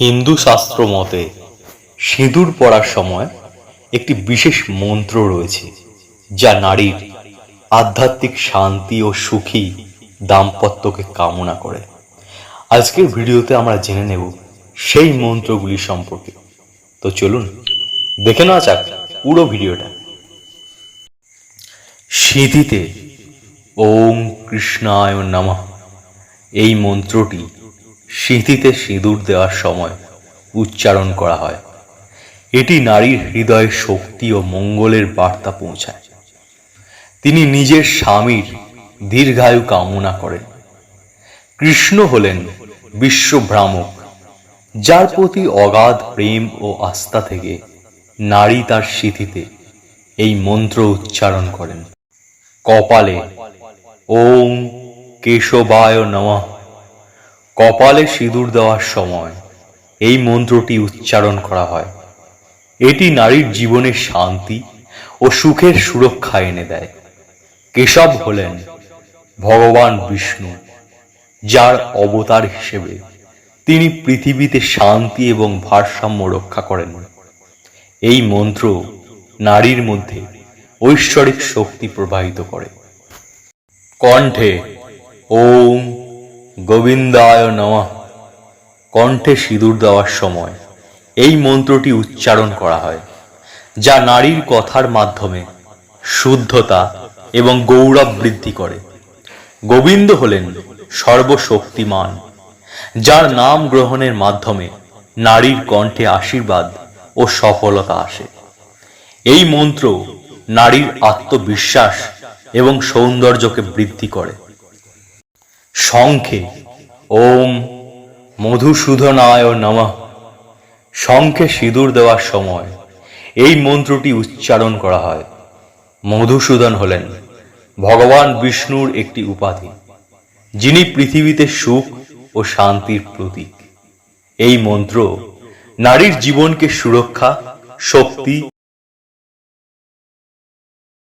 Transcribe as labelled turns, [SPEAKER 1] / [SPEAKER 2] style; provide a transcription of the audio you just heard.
[SPEAKER 1] হিন্দু শাস্ত্র মতে, সিঁদুর পড়ার সময় একটি বিশেষ মন্ত্র রয়েছে, যা নারীর আধ্যাত্মিক শান্তি ও সুখী দাম্পত্যকে কামনা করে। আজকের ভিডিওতে আমরা জেনে নেব সেই মন্ত্রগুলি সম্পর্কে। তো চলুন, দেখে নেওয়া যাক পুরো ভিডিওটা। সিঁথিতে ওম কৃষ্ণায় নমঃ। এই মন্ত্রটি সিঁথিতে সিঁদুর দেওয়ার সময় উচ্চারণ করা হয়। এটি নারীর হৃদয়ে শক্তি ও মঙ্গলের বার্তা পৌঁছায়। তিনি নিজের স্বামীর দীর্ঘায়ু কামনা করেন। কৃষ্ণ হলেন বিশ্বভ্রামক, যার প্রতি অগাধ প্রেম ও আস্থা থেকে নারী তার সিঁথিতে এই মন্ত্র উচ্চারণ করেন। কপালে ওম কেশবায় নমঃ। কপালে সিঁদুর দেওয়ার সময় এই মন্ত্রটি উচ্চারণ করা হয়। এটি নারীর জীবনে শান্তি ও সুখের সুরক্ষা এনে দেয়। কেশব হলেন ভগবান বিষ্ণু, যার অবতার হিসেবে তিনি পৃথিবীতে শান্তি এবং ভারসাম্য রক্ষা করেন। এই মন্ত্র নারীর মধ্যে ঐশ্বরিক শক্তি প্রবাহিত করে। কণ্ঠে ওম গোবিন্দায় নমঃ। কণ্ঠে সিঁদুর দেওয়ার সময় এই মন্ত্রটি উচ্চারণ করা হয়, যা নারীর কথার মাধ্যমে শুদ্ধতা এবং গৌরব বৃদ্ধি করে। গোবিন্দ হলেন সর্বশক্তিমান, যার নাম গ্রহণের মাধ্যমে নারীর কণ্ঠে আশীর্বাদ ও সফলতা আসে। এই মন্ত্র নারীর আত্মবিশ্বাস এবং সৌন্দর্যকে বৃদ্ধি করে। শঙ্খে। ওম মধুসূদনায় নমঃ। শঙ্খে সিঁদুর দেওয়ার সময় এই মন্ত্রটি উচ্চারণ করা হয়। মধুসূদন হলেন ভগবান বিষ্ণুর একটি উপাধি, যিনি পৃথিবীতে সুখ ও শান্তির প্রতীক। এই মন্ত্র নারীর জীবনকে সুরক্ষা, শক্তি